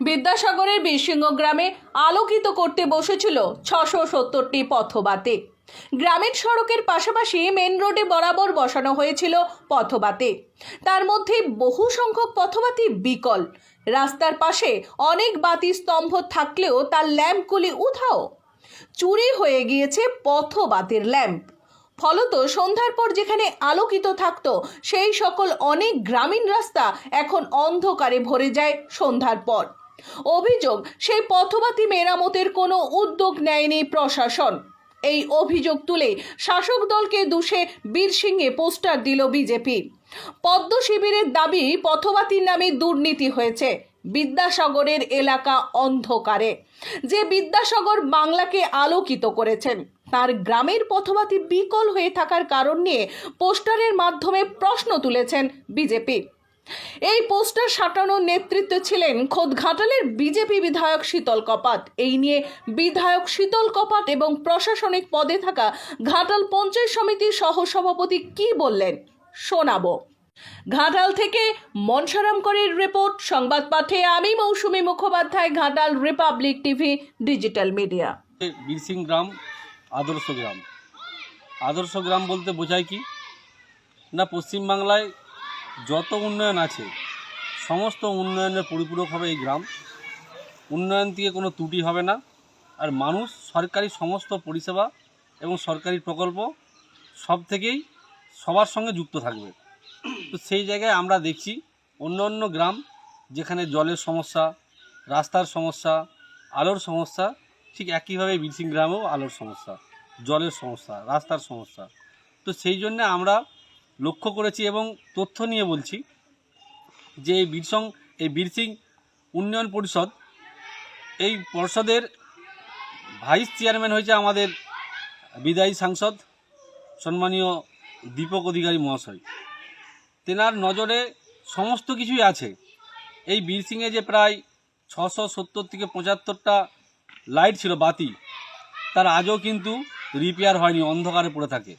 বিদ্যাসাগরের বীরসিংহ গ্রামে আলোকিত করতে বসেছিল ছশো সত্তরটি পথবাতি। গ্রামের সড়কের পাশাপাশি মেন রোডে বরাবর বসানো হয়েছিল পথবাতি। তার মধ্যে বহু সংখ্যক পথবাতি বিকল। রাস্তার পাশে অনেক বাতি স্তম্ভ থাকলেও তার ল্যাম্পগুলি উধাও। চুরি হয়ে গিয়েছে পথবাতির ল্যাম্প। ফলত সন্ধ্যার পর যেখানে আলোকিত থাকতো, সেই সকল অনেক গ্রামীণ রাস্তা এখন অন্ধকারে ভরে যায় সন্ধ্যার পর। অভিযোগ, সেই পথবাতি মেরামতের কোনো উদ্যোগ নেয়নি প্রশাসন। এই অভিযোগ তুলে শাসক দলকে দুষে বীরসিংহে পোস্টার দিল বিজেপি। পদ্ম শিবিরের দাবি, পথবাতির নামে দুর্নীতি হয়েছে। বিদ্যাসাগরের এলাকা অন্ধকারে। যে বিদ্যাসাগর বাংলাকে আলোকিত করেছেন, তার গ্রামের পথবাতি বিকল হয়ে থাকার কারণ নিয়ে পোস্টারের মাধ্যমে প্রশ্ন তুলেছেন বিজেপি। এই পোস্টার সাঁটানোর নেতৃত্বে ছিলেন খোদ ঘাটালের বিজেপি বিধায়ক শীতল কপাট এই নিয়ে বিধায়ক শীতল কপাট এবং প্রশাসনিক পদে থাকা ঘাটাল পঞ্চায়েত সমিতির সহসভাপতি কি বললেন শোনাবো। ঘাটাল থেকে মনসারাম করের রিপোর্ট, সংবাদ পাঠে আমি Mousumi Mukhopadhyay, Ghatal Republic TV, digital media. Birsingh গ্রাম, আদর্শ গ্রাম। আদর্শ গ্রাম বলতে বোঝায় কি? না পশ্চিমবাংলায় যত উন্নয়ন আছে, সমস্ত উন্নয়নের পরিপূরক হবে এই গ্রাম। উন্নয়ন থেকে কোনো ত্রুটি হবে না। আর মানুষ, সরকারি সমস্ত পরিষেবা এবং সরকারি প্রকল্প সব থেকেই সবার সঙ্গে যুক্ত থাকবে। তো সেই জায়গায় আমরা দেখছি অন্য অন্য গ্রাম যেখানে জলের সমস্যা, রাস্তার সমস্যা, আলোর সমস্যা, ঠিক একইভাবে বীরসিং গ্রামেও আলোর সমস্যা, জলের সমস্যা, রাস্তার সমস্যা। তো সেই জন্য আমরা লক্ষ্য করেছি এবং তথ্য নিয়ে বলছি যে এই বীরসং এই বীরসিং উন্নয়ন পরিষদ, এই পর্ষদের ভাইস চেয়ারম্যান হয়েছে আমাদের বিদায়ী সাংসদ সম্মানীয় দীপক অধিকারী মহাশয়। তেনার নজরে সমস্ত কিছুই আছে। এই বীরসিংয়ে যে প্রায় ছশো সত্তর থেকে পঁচাত্তরটা লাইট ছিল বাতি, তার আজও কিন্তু রিপেয়ার হয়নি, অন্ধকারে পড়ে থাকে।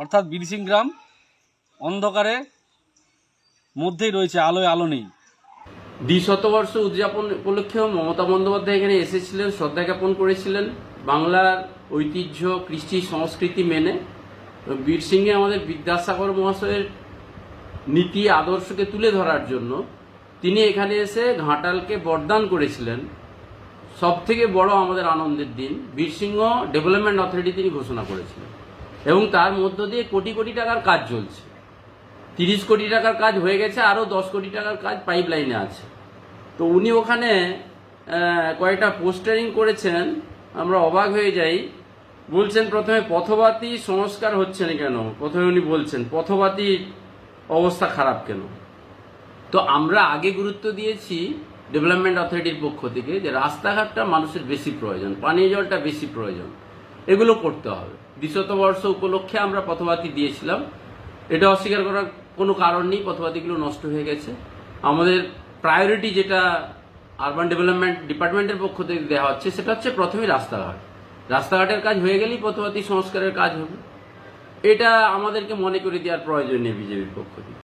অর্থাৎ বীরসিং গ্রাম অন্ধকারে মধ্যেই রয়েছে, আলোয় আলো নেই। দ্বিশতবর্ষ উদযাপন উপলক্ষেও মমতা বন্দ্যোপাধ্যায় এখানে এসেছিলেন, শ্রদ্ধা জ্ঞাপন করেছিলেন। বাংলার ঐতিহ্য, কৃষ্টি, সংস্কৃতি মেনে। বীরসিংহে আমাদের বিদ্যাসাগর মহাশয়ের নীতি, আদর্শকে তুলে ধরার জন্য তিনি এখানে এসে ঘাটালকে বরদান করেছিলেন। সব থেকে বড় আমাদের আনন্দের দিন বীরসিংহ ডেভেলপমেন্ট অথরিটি তিনি ঘোষণা করেছিলেন। এবং তার মধ্য দিয়ে কোটি কোটি টাকার কাজ চলছে। তিরিশ কোটি টাকার কাজ হয়ে গেছে, আরও দশ কোটি টাকার কাজ পাইপ লাইনে আছে। তো উনি ওখানে কয়েকটা পোস্টারিং করেছেন, আমরা অবাক হয়ে যাই। বলছেন প্রথমে পথবাতি সংস্কার হচ্ছে না কেন? প্রথমে উনি বলছেন পথবাতির অবস্থা খারাপ কেন? তো আমরা আগে গুরুত্ব দিয়েছি ডেভেলপমেন্ট অথরিটির পক্ষ থেকে যে রাস্তাঘাটটা মানুষের বেশি প্রয়োজন, পানীয় জলটা বেশি প্রয়োজন। এগুলো করতে হবে। দ্বিশতবর্ষ উপলক্ষে আমরা পথবাতি দিয়েছিলাম। এটা অস্বীকার করার কোনো কারণ নেই পথবাতিগুলো নষ্ট হয়ে গেছে। আমাদের প্রায়োরিটি যেটা আরবান ডেভেলপমেন্ট ডিপার্টমেন্টের পক্ষ থেকে দেওয়া হচ্ছে, সেটা হচ্ছে প্রথমেই রাস্তাঘাট। রাস্তাঘাটের কাজ হয়ে গেলেই পথবাদী সংস্কারের কাজ হবে। এটা আমাদেরকে মনে করে দেওয়ার প্রয়োজন নেই বিজেপির পক্ষ থেকে।